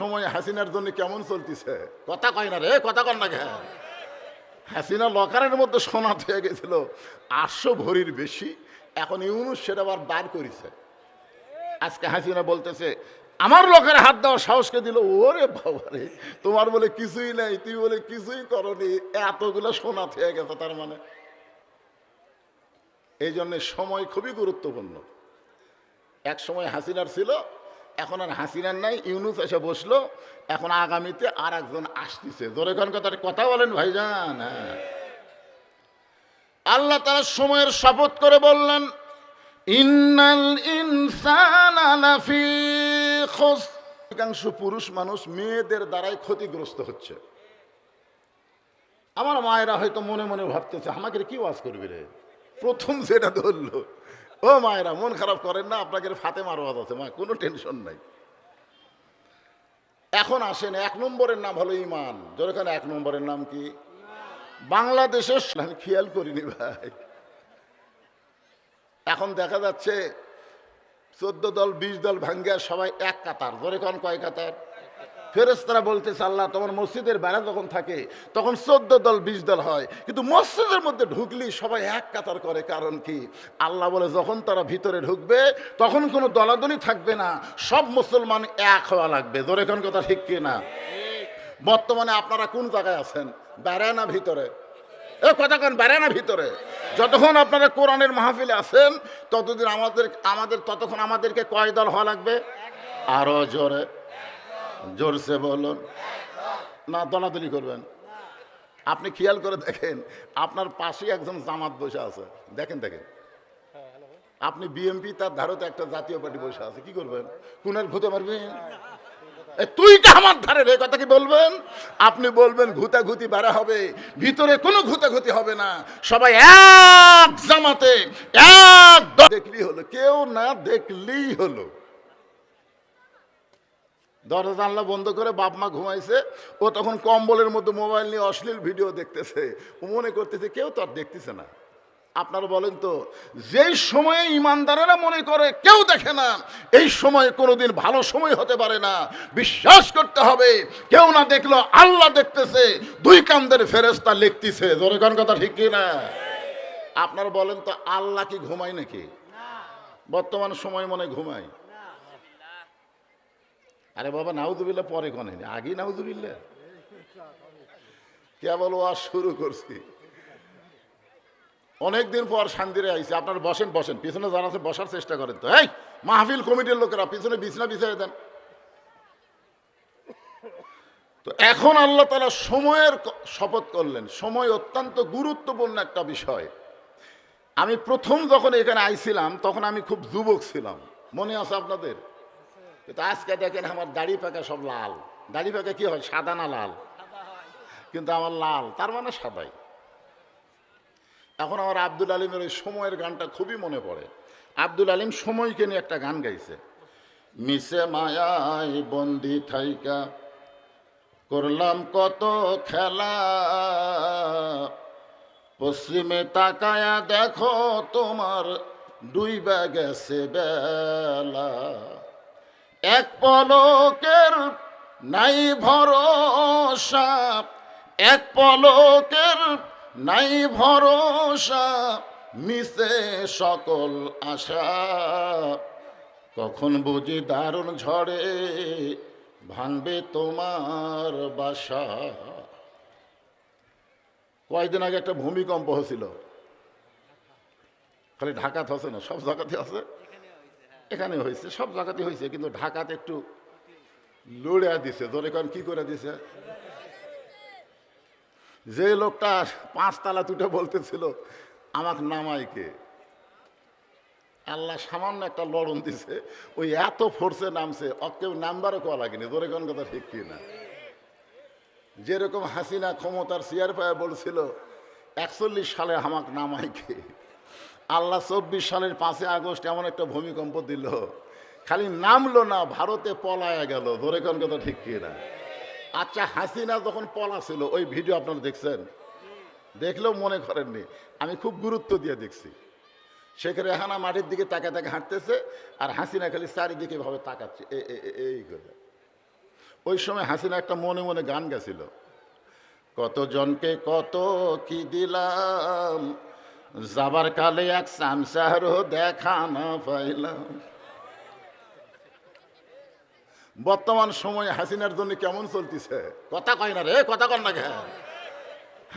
সময় হাসিনার জন্য কেমন চলতেছে? কথা কয় না রে, কথা কর না কেন? হাসিনা লকারের মধ্যে সোনা হয়ে গেছিল, আটশো ভরির বেশি, এখন ইউনুস সেটা আবার বার করেছে। আজকে হাসিনা বলতেছে, আমার লোকের হাত দেওয়া সাহসকে দিল। ওরে বাবারে তোমার বলে কিছুই নাই তুই বলে কিছুই করনি, এতগুলো সোনা থেকে গেছে তার মানে। এই জন্য সময় খুবই গুরুত্বপূর্ণ। এক সময় হাসিনার ছিল এখন আর হাসিনার নাই, ইউনুস এসে বসল, এখন আগামীতে আর একজন আসতেছে। জোরে কোন কথা কথা বলেন ভাইজান হ্যাঁ। আল্লাহ তারা সময়ের শপথ করে বললেন, ইন্নাল ইনসান অধিকাংশ পুরুষ মানুষ মেয়েদের দ্বারাই ক্ষতিগ্রস্ত হচ্ছে। আমার মায়েরা হয়তো মনে মনে ভাবতেছে, আমাকে কি ওয়াজ করবি রে? প্রথম যেটা ধরলো ও মায়েরা মন খারাপ করেন না আপনাকে ফাতে মারওয়াজ আছে মা কোনো টেনশন নাই। এখন আসেন এক নম্বরের নাম হলো ইমান যেখানে এক নম্বরের নাম কি? বাংলাদেশের আমি খেয়াল করিনি ভাই। এখন দেখা যাচ্ছে চোদ্দ দল বিশ দল ভাঙ্গিয়া সবাই এক কাতার। জোরে কন কয় কাতার? ফেরেস্তারা বলতেছে, আল্লাহ, তোমার মসজিদের বেড়া যখন থাকে, তখন চোদ্দ দল, বিশ দল হয়। কিন্তু মসজিদের মধ্যে ঢুকলি সবাই এক কাতার করে। কারণ কি? আল্লাহ বলে, যখন তারা ভিতরে ঢুকবে, তখন কোনো দলাদলি থাকবে না। সব মুসলমান এক হওয়া লাগবে। জোরে কোন কথা ঠিক কি না? বর্তমানে আপনারা কোন জায়গায় আছেন? বেড়ায় না ভিতরে? এ কথা কেন, বেড়ে না ভিতরে? যতক্ষণ আপনারা কোরআনের মাহফিলে আছেন, ততদিন আমাদের আমাদের, ততক্ষণ আমাদেরকে কয় দল হওয়া লাগবে? আরও জোরে। জোরসে বলুন। না দলাদলি করবেন। আপনি খেয়াল করে দেখেন আপনার পাশেই একজন জামাত বসে আছে। দেখেন দেখেন। আপনি বিএমপি তার ধারতে একটা জাতীয় পার্টি বসে আছে কি করবেন? কোনের ঘুতে পারবেন এ, তুই আমার ধারে রে কথা কি বলবেন? আপনি বলবেন ঘুতাঘুতি বাড়া হবে ভিতরে কোনো ঘুতাঘুতি হবে না। সবাই এক জামাতে এক দেখলি হলো কেউ না দেখলেই হলো। দরজা জানলা বন্ধ করে বাপ মা ঘুমাইছে, ও তখন কম্বলের মধ্যে মোবাইল নিয়ে অশ্লীল ভিডিও দেখতেছে। ও মনে করতেছে, কেউ তো আর দেখতেছে না। আপনারা বলেন তো, যেই সময়ে ইমানদারেরা মনে করে কেউ দেখে না, এই সময় কোনোদিন ভালো সময় হতে পারে না। বিশ্বাস করতে হবে, কেউ না দেখল আল্লাহ দেখতেছে, দুই কান্দের ফেরেস্তা লিখতেছে। জোরে কোন কথা ঠিক না আপনারা বলেন তো, আল্লাহ কি ঘুমায় নাকি? বর্তমান সময় মনে ঘুমায়। আরে বাবা নাউজুবিল্লা পরে কনে আগেই নাউজুবিল্লা কেবল ও আর শুরু করছি। অনেকদিন পর শান্তিরে আইছে। আপনারা বসেন বসেন। পিছনে যারা আছে, বসার চেষ্টা করেন তো। এই, মাহফিল কমিটির লোকেরা, পিছনে বিছনা বিছাই দেন। তো এখন আল্লাহ তালা সময়ের শপথ করলেন। সময় অত্যন্ত গুরুত্বপূর্ণ একটা বিষয়। আমি প্রথম যখন এখানে আইছিলাম, তখন আমি খুব যুবক ছিলাম। মনে আছে আপনাদের? কিন্তু আজকে দেখেন আমার দাড়ি পাকা সব লাল। দাড়ি পাকা কি হয়, সাদা না লাল? কিন্তু আমার লাল, তার মানে সাদাই। এখন আমার আব্দুল আলিমের ওই সময়ের গানটা খুবই মনে পড়ে। আব্দুল আলিম সময়কে নিয়ে একটা গান গাইছে। মিশে মায়াই বন্দি থাইকা, করলাম কত খেলা। পশ্চিমে তাকায়া দেখো তোমার দুই ডুইবা গেছে বেলা। এক পলকের নাই ভরসা, এক পলকের নাই ভরসা, মিশে সকল আশা। কখন বুঝি দারুণ ঝড়ে ভাঙবে তোমার বাসা। কয়েকদিন আগে একটা ভূমিকম্প হয়েছিল। খালি ঢাকাতে হচ্ছে না, সব জায়গাতে আছে। এখানে হয়েছে, সব জায়গাতে হয়েছে, কিন্তু ঢাকাতে একটু লড়ে দিছে। ধরে কারণ কি করে দিছে? যে লোকটা পাঁচতলা তুটে বলতেছিল, আমাকে নামাইকে আল্লাহ সামান্য একটা লড়ন দিছে, ওই এত ফোর্সে নামছে অকেও নাম্বারও কোয়া লাগেনি ধরে কোন কথা ঠিক কি না? যেরকম হাসিনা ক্ষমতার চেয়ার পায়ে বলছিল, একচল্লিশ সালে হামাক নামাইকে আল্লাহ চব্বিশ সালের পাঁচই আগস্ট এমন একটা ভূমিকম্প দিল। খালি নামলো না, ভারতে পলায়া গেল। ধরে কোন কথা ঠিক কি না? আচ্ছা হাসিনা যখন পলা ছিল ওই ভিডিও আপনারা দেখছেন? দেখলেও মনে করেননি। আমি খুব গুরুত্ব দিয়ে দেখছি। সেখানে রেহানা মাটির দিকে তাকা তাকে হাঁটতেছে আর হাসিনা খালি চারিদিকে ভাবে তাকাচ্ছে। এ- এই করে। ওই সময় হাসিনা একটা মনে মনে গান গেছিল। কতজনকে কত কি দিলাম যাবার কালে এক সামসারও দেখা না পাইলাম। বর্তমান সময়ে হাসিনার জন্য কেমন চলতেছে? কথা কয় না রে, কথা কর না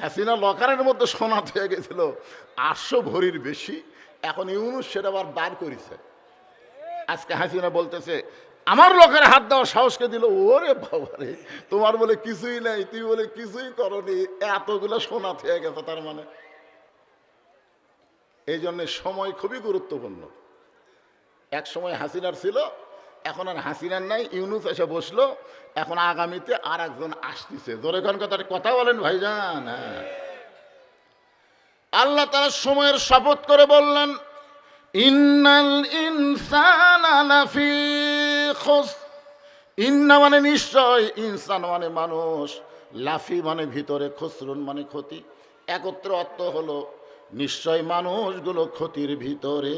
হাসিনা লকারের মধ্যে সোনা হয়ে গেছিল, আটশো ভরির বেশি। এখন ইউনুস সেটা আবার বার করেছে। আজকে হাসিনা বলতেছে, আমার লোকের হাত দেওয়ার সাহসকে দিল। ওরে বাবারে তোমার বলে কিছুই নাই, তুই বলে কিছুই করনি, এতগুলো সোনা থেকে গেছে তার মানে। এই জন্য সময় খুবই গুরুত্বপূর্ণ। এক সময় হাসিনার ছিল, এখন আর হাসিনার নাই, ইউনুস এসে বসল, এখন আগামীতে আর একজন আসতেছে। জোরে কোন কথা কথা বলেন ভাইজান হ্যাঁ। আল্লাহ তারা সময়ের শপথ করে বললেন, ইন্নাল ইনসান লাফি খুস ইন্না মানে নিশ্চয়, ইনসান মানে মানুষ, লাফি মানে ভিতরে খুসরুন মানে ক্ষতি। একত্র অর্থ হলো নিশ্চয় মানুষগুলো ক্ষতির ভিতরে।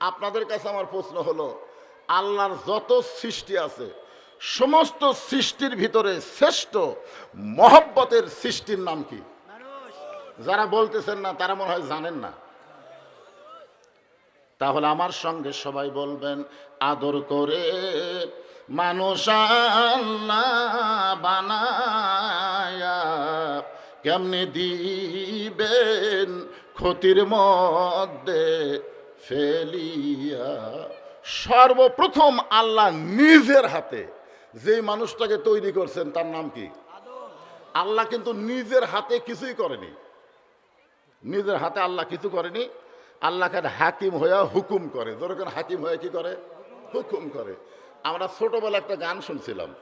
আপনাদের কাছে আমার প্রশ্ন হলো, আল্লাহর যত সৃষ্টি আছে, সমস্ত সৃষ্টির ভিতরে শ্রেষ্ঠ মহব্বতের সৃষ্টির নাম কি? যারা বলতেছেন না, তারা মনে হয় জানেন না। তাহলে আমার সঙ্গে সবাই বলবেন, আদর করে মানুষ আল্লাহ বানায়া কেমনে দিবেন ক্ষতির মধ্যে ফেলিয়া? সর্বপ্রথম আল্লাহ নিজের হাতে যে মানুষটাকে তৈরি করছেন, তার নাম কি? আল্লাহ কিন্তু নিজের হাতে কিছুই করেনি। নিজের হাতে আল্লাহ কিছু করেনি। আল্লাহকে হাকিম হয়ে হুকুম করে। যেরকম হাকিম হয়ে কি করে? হুকুম করে। আমরা ছোটবেলা একটা গান শুনছিলাম।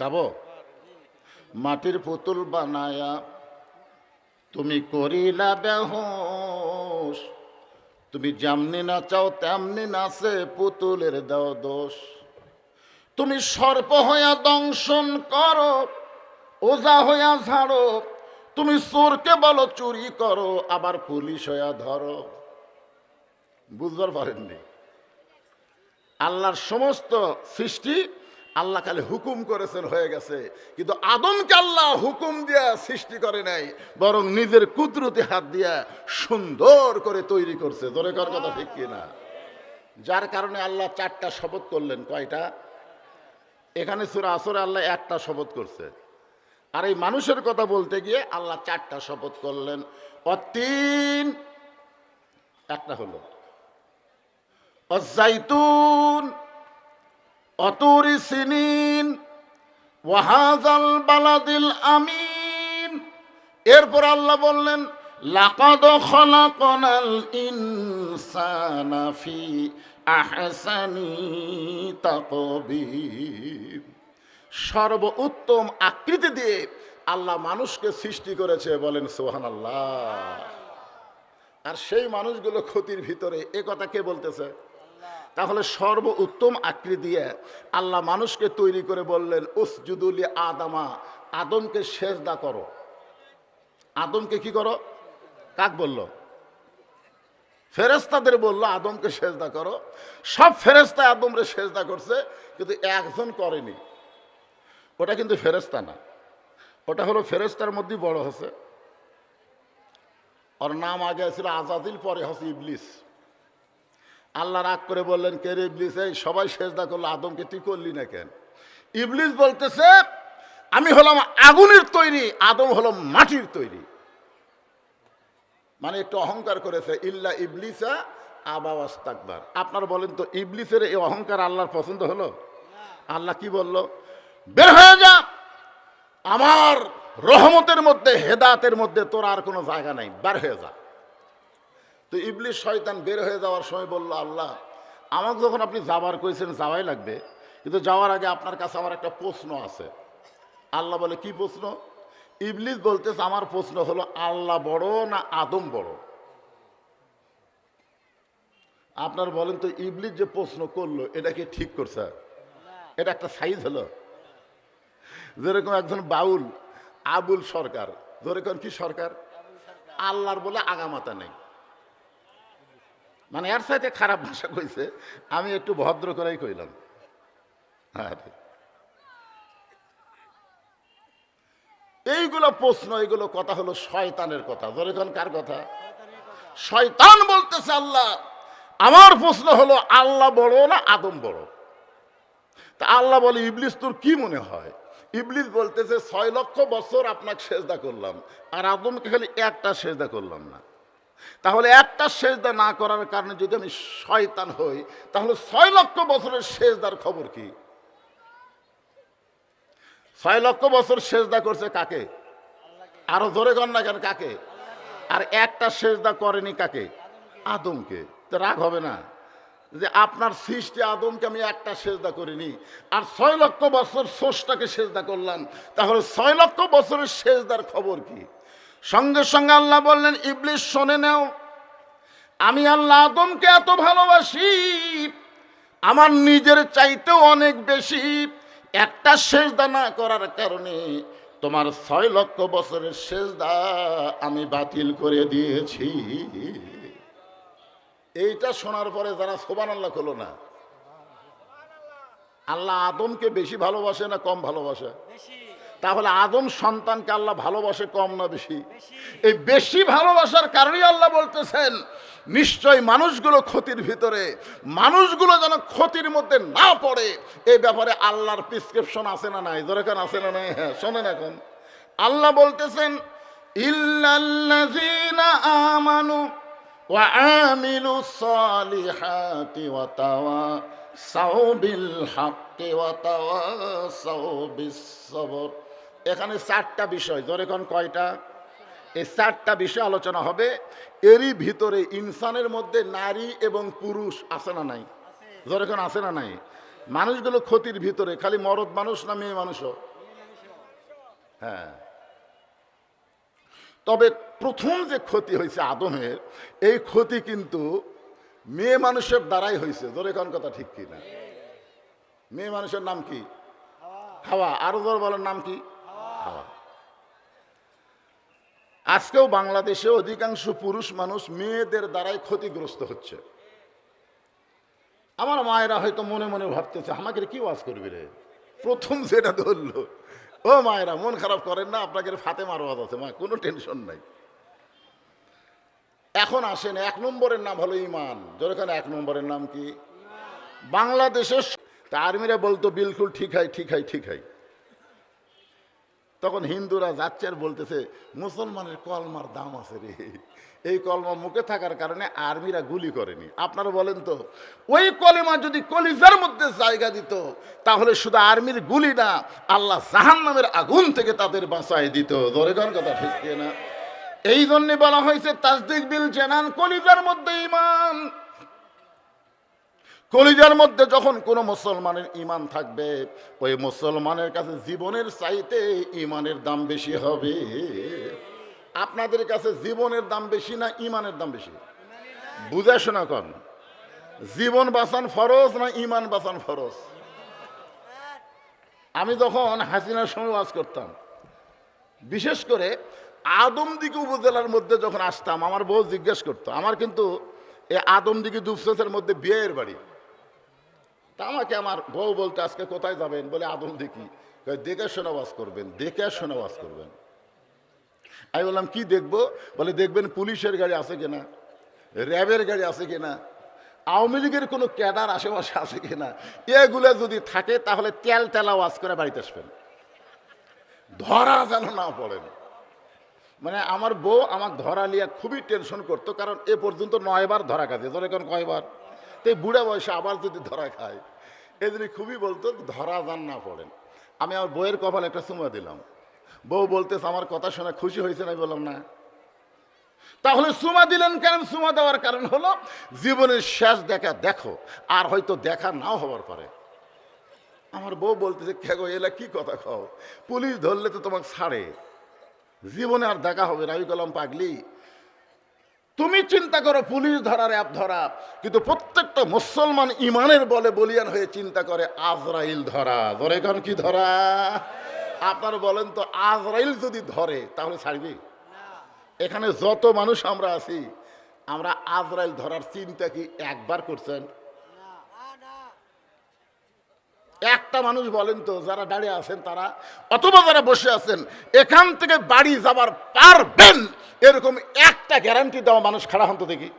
গাবো? মাটির পুতুল বানায়া, তুমি করিলা বেহোস তুমি যেমনি নাচাও, তেমনি নাচে পুতুলের দাও দোষ। তুমি সর্প হইয়া দংশন করো, ওজা হইয়া ঝাড়ো। তুমি চোরকে বলো, চুরি করো, আবার পুলিশ হইয়া ধরো। বুঝবার পারেননি? আল্লাহর সমস্ত সৃষ্টি আল্লাহ কালে হুকুম করেছেন, হয়ে গেছে। কিন্তু আদমকে আল্লাহ হুকুম দিয়া সৃষ্টি করে নাই, বরং নিজের কুদরতি হাত দিয়া সুন্দর করে তৈরি করছে। জোরে কর কথা ঠিক কিনা যার কারণে আল্লাহ চারটা শপথ করলেন। কয়টা? এখানে সুরা আসরে আল্লাহ একটা শপথ করছে। আর এই মানুষের কথা বলতে গিয়ে আল্লাহ চারটা শপথ করলেন। অতিন, একটা হলো, অজাইতুন অতুরি সিনিন, ওয়াহাজাল বালাদিল আমিন। এরপর আল্লাহ বললেন, লাকাদ খলাকনাল ইনসানা ফি আহসানি তাকবীর। সর্ব উত্তম আকৃতি দিয়ে আল্লাহ মানুষকে সৃষ্টি করেছে, বলেন সোহান আল্লাহ আর সেই মানুষগুলো ক্ষতির ভিতরে, এ কথা কে বলতেছে? তাহলে সর্ব উত্তম আকৃতি দিয়ে আল্লাহ মানুষকে তৈরি করে বললেন উসজুদুলি আদামা, আদমকে সেজদা করো। আদমকে কি করো? কাক বলল? ফেরেস্তাদের বলল, আদমকে সেজদা করো। সব ফেরেস্তা আদমরে সেজদা করছে, কিন্তু একজন করেনি। ওটা কিন্তু ফেরেস্তা না। ওটা হলো ফেরেস্তার মধ্যে বড় হচ্ছে ওর নাম আগে ছিল আজাদিল, পরে হচ্ছে ইবলিস। আল্লাহ রাগ করে বললেন, কে রে ইবলিস, এই সবাই সেজদা করল, আদমকে তুই করলি না কেন? ইবলিস বলতেছে, আমি হলাম আগুনের তৈরি, আদম হলো মাটির তৈরি। মানে একটু অহংকার করেছে, ইল্লা ইবলিসা আবাওয়াস আপনার বলেন তো, ইবলিসের এই অহংকার আল্লাহর পছন্দ হলো? আল্লাহ কি বলল? বের হয়ে যা, আমার রহমতের মধ্যে হেদাতের মধ্যে তোর আর কোনো জায়গা নাই, বের হয়ে যা। তো ইবলিস শয়তান বের হয়ে যাওয়ার সময় বলল, আল্লাহ, আমাকে যখন আপনি যাবার কইছেন, যাওয়াই লাগবে। কিন্তু যাওয়ার আগে আপনার কাছে আমার একটা প্রশ্ন আছে। আল্লাহ বলে, কি প্রশ্ন? ইবলিস বলতেছে, আমার প্রশ্ন হলো, আল্লাহ বড় না আদম বড়? আপনার বলেন তো, ইবলিস যে প্রশ্ন করল, এটা কি ঠিক করছে? এটা একটা সাইজ হলো? যেরকম একজন বাউল, আবুল সরকার। যেরকম কি সরকার? আল্লাহর বলে আগামাতা নেই। মানে এর সাথে খারাপ ভাষা কইছে, আমি একটু ভদ্র করেই কইলাম। হ্যাঁ এইগুলো প্রশ্ন, এইগুলো কথা হলো শয়তানের কথা। ধরে কোন কার কথা? শয়তান বলতেছে আল্লাহ, আমার প্রশ্ন হলো, আল্লাহ বড় না আদম বড়? তা আল্লাহ বলে, ইবলিস তোর কি মনে হয়? ইবলিস বলতেছে, ছয় লক্ষ বছর আপনাকে সেজদা করলাম, আর আদমকে খালি একটা সেজদা করলাম না। তাহলে একটা সেজদা না করার কারণে যদি আমি শয়তান হই, তাহলে ছয় লক্ষ বছরের সেজদার খবর কি? ছয় লক্ষ বছর সেজদা করছে কাকে? আরও জোরে কর না কেন, কাকে? আর একটা সেজদা করেনি কাকে? আদমকে। তো রাগ হবে না যে আপনার সৃষ্টি আদমকে আমি একটা সেজদা করিনি, আর ছয় লক্ষ বছর সোষটাকে সেজদা করলাম, তাহলে ছয় লক্ষ বছরের সেজদার খবর কি? সঙ্গে সঙ্গে আল্লাহ বললেন ইবলিশ শোনে নাও। আমি আল্লাহ আদমকে এত ভালোবাসি। আমার নিজের চাইতেও অনেক বেশি। একটা সেজদা না করার কারণে তোমার ছয় লক্ষ বছরের সেজদা আমি বাতিল করে দিয়েছি। এইটা শোনার পরে যারা সোবান আল্লাহ করল না, আল্লাহ আদমকে বেশি ভালোবাসে না কম ভালোবাসে? তাহলে আদম সন্তানকে আল্লাহ ভালোবাসে কম না বেশি? এই বেশি ভালোবাসার কারণেই আল্লাহ বলতেছেন, নিশ্চয় মানুষগুলো ক্ষতির ভিতরে, মানুষগুলো যেন ক্ষতির মধ্যে না পড়ে। এই ব্যাপারে আল্লাহর প্রিসক্রিপশন আছে না নাই? দরকার আছে না নাই? হ্যাঁ শোনেন এখন। আল্লাহ বলতেছেন, ইল্লাল্লাযীনা আমানু ওয়া আমিলু সালিহাতি ওয়া তাওয়াসাউ বিল হাক্কি ওয়া তাওয়াসাউ বিস সবর। এখানে চারটা বিষয় ধরে কোন কয়টা? এই চারটা বিষয় আলোচনা হবে। এরই ভিতরে ইনসানের মধ্যে নারী এবং পুরুষ আছে না নাই? ধরে কোন আছে না নাই? মানুষগুলো ক্ষতির ভিতরে, খালি মরদ মানুষ না মেয়ে মানুষও? হ্যাঁ। তবে প্রথম যে ক্ষতি হয়েছে আদমের, এই ক্ষতি কিন্তু মেয়ে মানুষের দ্বারাই হয়েছে। ধরে কোন কথা ঠিক কি না মেয়ে মানুষের নাম কি? হাওয়া। আরও জোর বলার নাম কি? হাওয়া আজকেও বাংলাদেশে অধিকাংশ পুরুষ মানুষ মেয়েদের দ্বারাই ক্ষতিগ্রস্ত হচ্ছে। আমার মায়েরা হয়তো মনে মনে ভাবতেছে, আমাকে কি ওয়াজ করবি রে? প্রথম যেটা ধরলো, ও মায়েরা, মন খারাপ করেন না, আপনাকে ফাতে মারওয়াজ আছে, মা, কোনো টেনশন নাই। এখন আসেন, এক নম্বরের নাম হলো ইমান। যেখানে এক নম্বরের নাম কি? বাংলাদেশের তা আর্মিরা বলতো, বিলকুল ঠিক হয় ঠিক হয় ঠিক হয়। তখন হিন্দুরা যাচ্ছে আর বলতেছে, মুসলমানের কলমার দাম আছে রে। এই কলমা মুখে থাকার কারণে আর্মিরা গুলি করেনি। আপনারা বলেন তো, ওই কলেমা যদি কলিজার মধ্যে জায়গা দিত, তাহলে শুধু আর্মির গুলি না, আল্লাহ জাহান নামের আগুন থেকে তাদের বাঁচায় দিত। দরেগর কথা ঠিক না এই জন্যে বলা হয়েছে তাজদিক বিল জেনান কলিজার মধ্যে ইমান কলিজার মধ্যে যখন কোনো মুসলমানের ইমান থাকবে, ওই মুসলমানের কাছে জীবনের চাইতে ইমানের দাম বেশি হবে। আপনাদের কাছে জীবনের দাম বেশি না ইমানের দাম বেশি? বুঝে শোনা কন। জীবন বাঁচান ফরজ না ইমান বাঁচান ফরজ? আমি যখন হাসিনার সময় ওয়াজ করতাম, বিশেষ করে আদমদিঘি উপজেলার মধ্যে যখন আসতাম, আমার বউ জিজ্ঞেস করতো, আমার কিন্তু এই আদমদিঘি দুপসের মধ্যে বিয়ের বাড়ি। তা আমাকে আমার বউ বলতে, আজকে কোথায় যাবেন? বলে আদম দেখি। দেখে শোনা ওয়াজ করবেন, দেখে শোনা ওয়াজ করবেন। আমি বললাম, কি দেখব? বলে, দেখবেন পুলিশের গাড়ি আছে কিনা? র্যাবের গাড়ি আছে কিনা? আওয়ামী লীগের কোনো ক্যাডার আশেপাশে আছে কিনা? এগুলো যদি থাকে, তাহলে তেল তেলা ওয়াজ করে বাড়িতে আসবেন। ধরা যেন না পড়েন। মানে আমার বউ আমার ধরা নিয়ে খুবই টেনশন করতো, কারণ এ পর্যন্ত নয়বার ধরা খাচ্ছে ধরে এখন কয়বার? তো বুড়া বয়সে আবার যদি ধরা খায়। এদিকে খুবই বলতো, ধরা যান না পড়েন। আমি আমার বইয়ের কপালে একটা চুমা দিলাম। বউ বলতেছে, আমার কথা শোনা খুশি হয়েছে না বললাম, না। তাহলে সুমা দিলেন কেন? সুমা দেওয়ার কারণ হলো, জীবনের শেষ দেখা দেখো, আর হয়তো দেখা নাও হবার পরে। আমার বউ বলতেছে, কে গো, এলা কি কথা খাও পুলিশ ধরলে তো তোমাকে ছাড়ে। জীবনে আর দেখা হবে না। আমি বললাম, পাগলি তুমি চিন্তা করো, পুলিশ ধরার অ্যাপ ধরা। কিন্তু প্রত্যেকটা মুসলমান ইমানের বলে বলিয়ান হয়ে চিন্তা করে, আজরাইল ধরা। ধরে এখন কি ধরা? আপনার বলেন তো, আজরাইল যদি ধরে, তাহলে ছাড়বি? এখানে যত মানুষ আমরা আছি, আমরা আজরাইল ধরার চিন্তা কি একবার করছেন? একটা মানুষ বলেন তো, যারা দাঁড়িয়ে আছেন তারা, অথবা যারা বসে আছেন, এখান থেকে বাড়ি যাবার পারবেন। এরকম একটা গ্যারান্টি দেওয়া মানুষ খাড়া হন তো দেখি।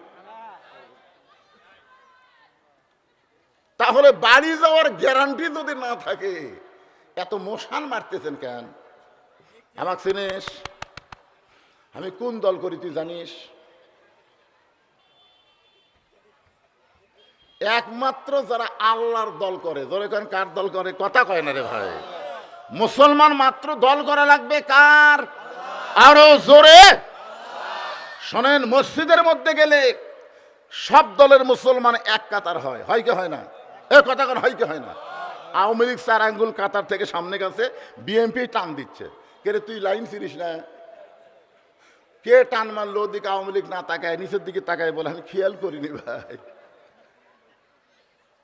তাহলে বাড়ি যাওয়ার গ্যারান্টি যদি না থাকে, এত মশান মারতেছেন কেন? আমাকে চিনিস? আমি কোন দল করি তুই জানিস? একমাত্র যারা আল্লাহর দল করে ধরে কেন, কার দল করে? কথা কয় না রে ভাই। মুসলমান মাত্র দল করা লাগবে কার? আরও জোরে। শোনেন, মসজিদের মধ্যে গেলে সব দলের মুসলমান এক কাতার হয়। হয় কি হয় না? এ, কথা কেন, হয় কি হয় না? আওয়ামী লীগ চার আঙ্গুল কাতার থেকে সামনে গেছে, বিএনপি টান দিচ্ছে। কে তুই লাইন চিনিস না? কে টান মারলো ওদিকে আওয়ামী লীগ না তাকায়, নিচের দিকে তাকায় বলে, আমি খেয়াল করিনি ভাই।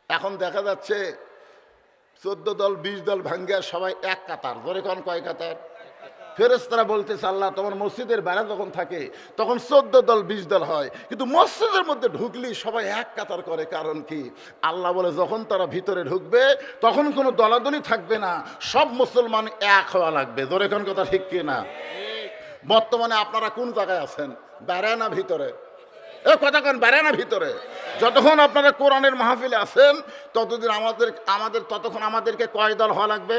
এখন দেখা যাচ্ছে চোদ্দ দল, বিশ দল ভাঙ্গিয়া সবাই এক কাতার। ধরে কোন কয় কাতার? ফেরেস্তারা বলতেছে, আল্লাহ, তোমার মসজিদের বেড়া যখন থাকে, তখন চোদ্দ দল, বিশ দল হয়। কিন্তু মসজিদের মধ্যে ঢুকলি সবাই এক কাতার করে। কারণ কি? আল্লাহ বলে, যখন তারা ভিতরে ঢুকবে, তখন কোনো দলাদলি থাকবে না। সব মুসলমান এক হওয়া লাগবে। কোন কথা ঠিক কি না বর্তমানে আপনারা কোন জায়গায় আছেন? বেড়ায় না ভিতরে? এ কেন বেড়ে না ভিতরে? যতক্ষণ আপনারা কোরআনের মাহফিলে আছেন ততদিন আমাদের আমাদের ততক্ষণ আমাদেরকে কয় দল হওয়া লাগবে?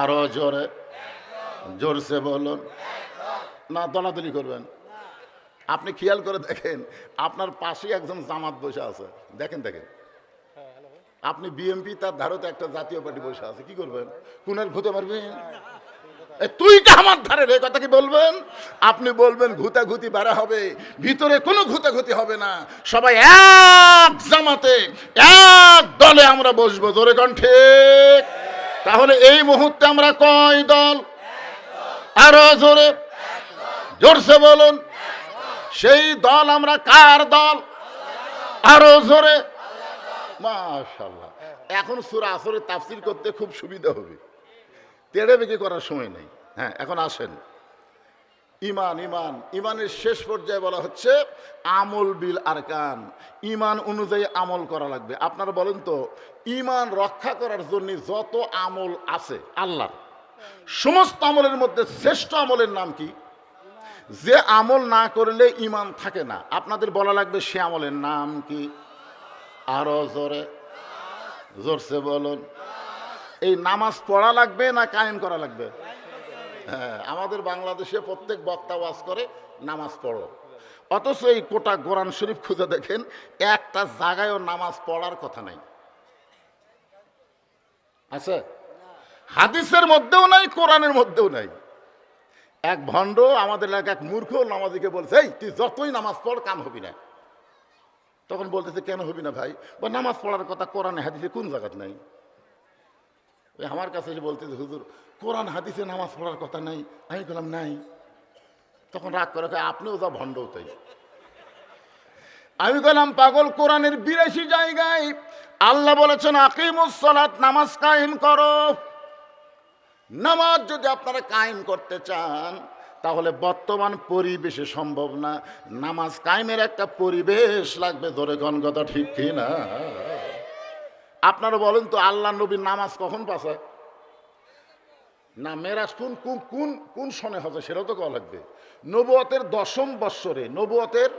আরও জোরে জোরসে বলুন। না দলাদলি করবেন। আপনি খেয়াল করে দেখেন আপনার পাশেই একজন জামাত বসে আছে। দেখেন দেখেন। আপনি বিএমপি তার ধারতে একটা জাতীয় পার্টি বসে আছে কি করবেন? কোনের ঘুতে মারবেন? এ, তুই তো আমার ধারে রে কথা কি বলবেন? আপনি বলবেন ঘুতাঘুতি বাড়া হবে, ভিতরে কোনো ঘুতাঘুতি হবে না। সবাই এক জামাতে, এক দলে আমরা বসবো, জোরে কণ্ঠে তাহলে এই মুহূর্তে আমরা কয় দল? আরও জোরে। জোরসে বলুন। সেই দল আমরা কার দল? আরও জোরে। মাশাল্লাহ এখন সুরা আসরে তাফসির করতে খুব সুবিধা হবে। তেড়ে বেগে করার সময় নেই। হ্যাঁ এখন আসেন। ইমান ইমান, ইমানের শেষ পর্যায়ে বলা হচ্ছে আমল বিল আরকান। ইমান অনুযায়ী আমল করা লাগবে। আপনারা বলেন তো, ইমান রক্ষা করার জন্য যত আমল আছে আল্লাহ সমস্ত আমলের মধ্যে শ্রেষ্ঠ আমলের নাম কি? যে আমল না করলে ইমান থাকে না। আপনাদের বলা লাগবে সে আমলের নাম কি? আরও জোরে, জোরসে বলুন। এই নামাজ পড়া লাগবে না কায়েম করা লাগবে? হ্যাঁ আমাদের বাংলাদেশে প্রত্যেক বক্তা ওয়াজ করে, নামাজ পড়ো। অথচ এই কোটা কোরআন শরীফ খুঁজে দেখেন, একটা জায়গায়ও নামাজ পড়ার কথা নাই। আছে? হাদিসের মধ্যেও নাই, কোরআনের মধ্যেও নাই। এক ভণ্ড আমাদের এলাকা এক মূর্খ নামাজিকে বলছে, এই, তুই যতই নামাজ পড়, কাম হবি না। তখন বলতেছে, কেন হবি না ভাই? বা নামাজ পড়ার কথা কোরআনে হাদিসে কোন জায়গাত নাই? ওই আমার কাছে এসে বলতেছে হুজুর, কোরআন, হাদিসে নামাজ পড়ার কথা নাই। আমি বললাম, নাই। তখন রাগ করে আপনিও যা ভণ্ডও তাই। আমি বললাম, পাগল, কোরআনের বিরাশি জায়গায় আল্লাহ বলেছেন আকিমুসলাত নামাজ কায়েম করো। নামাজ যদি আপনারা কায়েম করতে চান, তাহলে বর্তমান পরিবেশে সম্ভব না। নামাজ কায়েমের একটা পরিবেশ লাগবে, ধরে গণগত ঠিক কি না আপনারা বলেন তো আল্লাহ নবীর নামাজ কখন পাশায় না, মেরাজ কোন কোন কোন কোন হবে সেটাও তো কওয়া লাগবে। নবুয়তের দশম বৎসরে, নবুয়তের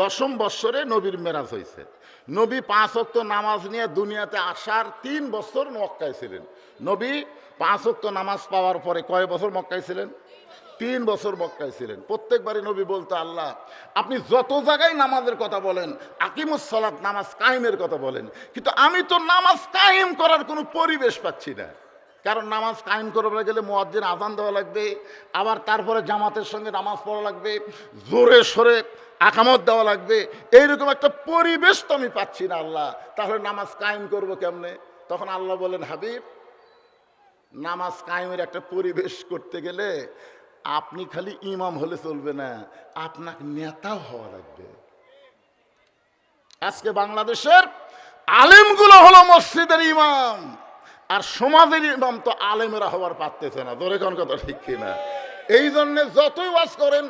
দশম বৎসরে নবীর মেরাজ হয়েছে নবী পাঁচ অক্ত নামাজ নিয়ে দুনিয়াতে আসার তিন বছর মক্কায় ছিলেন। নবী পাঁচ অক্ত নামাজ পাওয়ার পরে কয় বছর মক্কায় ছিলেন? তিন বছর মক্কায় ছিলেন। প্রত্যেকবারই নবী বলতো, আল্লাহ, আপনি যত জায়গায় নামাজের কথা বলেন, আকিমুস সালাত, নামাজ কায়েমের কথা বলেন, কিন্তু আমি তো নামাজ কায়েম করার কোনো পরিবেশ পাচ্ছি না। কারণ নামাজ কায়েম করতে গেলে মোয়াজ্জিন আজান দেওয়া লাগবে, আবার তারপরে জামাতের সঙ্গে নামাজ পড়া লাগবে, জোরে সরে আকামত দেওয়া লাগবে। এইরকম একটা পরিবেশ তো আমি পাচ্ছি না, আল্লাহ। তাহলে নামাজ কায়েম করব কেমনে? তখন আল্লাহ বলেন, হাবিব, নামাজ কায়েমের একটা পরিবেশ করতে গেলে আপনি খালি ইমাম হলে চলবে না, আপনাকে নেতাও হওয়া লাগবে। আজকে বাংলাদেশের আলেমগুলো হলো মসজিদের ইমাম, আর সমাজের ইমাম তো আলেমেরা হওয়ার পারতেছে না। ধরে কোন কথা ঠিক কিনা? এই জন্যে যতই ওয়াজ করেন,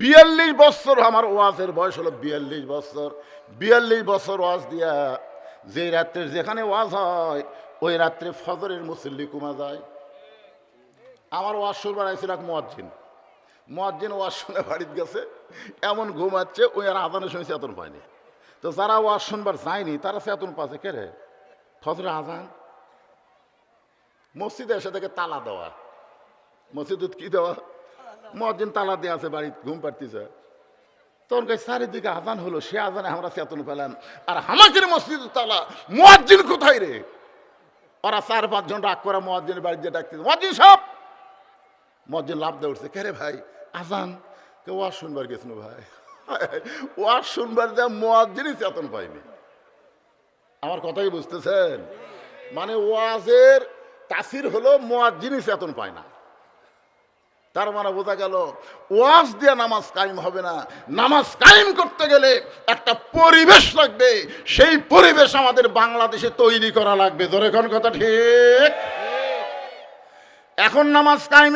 বিয়াল্লিশ বছর আমার ওয়াজের বয়স হলো বিয়াল্লিশ বছর। বিয়াল্লিশ বছর ওয়াজ দিয়া যে রাত্রে যেখানে ওয়াজ হয়, ওই রাত্রে ফজরের মুসল্লি কমা যায়। আমার ওয়াজ শুনবার আইছিল এক মোয়াজ্জিন। মোয়াজ্জিন ওয়াজ শুনে বাড়িতে গেছে, এমন ঘুমাচ্ছে, ওই আর আজানে শুনে চেতন পায়নি। তো যারা ওয়াজ শুনবার যায়নি, তারা চেতন পাচ্ছে কে রে? ফজরে আজান। মসজিদে এসে থেকে তালা দেওয়া। মসজিদে কি দেওয়া? মসজিদ তালা দিয়ে আছে বাড়ি ঘুম পাড়তিছে। তখন কাছে চারিদিকে আজান হলো, সে আজানে আমরা চেতন পেলাম। আর হামাকের মসজিদ তালা, মুয়াজ্জিন কোথায় রে? ওরা চার পাঁচজন রাগ করা মুয়াজ্জিনের বাড়িতে ডাকতে মুয়াজ্জিন সব মসজিদ লাভ দিয়ে উঠছে, কে ভাই? আজান। কে ওয়াজ শুনবার গেছিল ভাই? ওয়াজ শুনবার যা মুয়াজ্জিনই চেতন পাইনি। আমার কথাই বুঝতেছেন? মানে ওয়াজের তাসির হলো মুয়াজ্জিনই চেতন পায় না। তার মানে বোঝা গেল, ওয়াজ দিয়ে নামাজ কায়েম হবে না। নামাজ কায়েম করতে গেলে একটা পরিবেশ লাগবে। সেই পরিবেশ আমাদের বাংলাদেশে তৈরি করা লাগবে। ধরে কথা ঠিক? এখন নামাজ কায়েম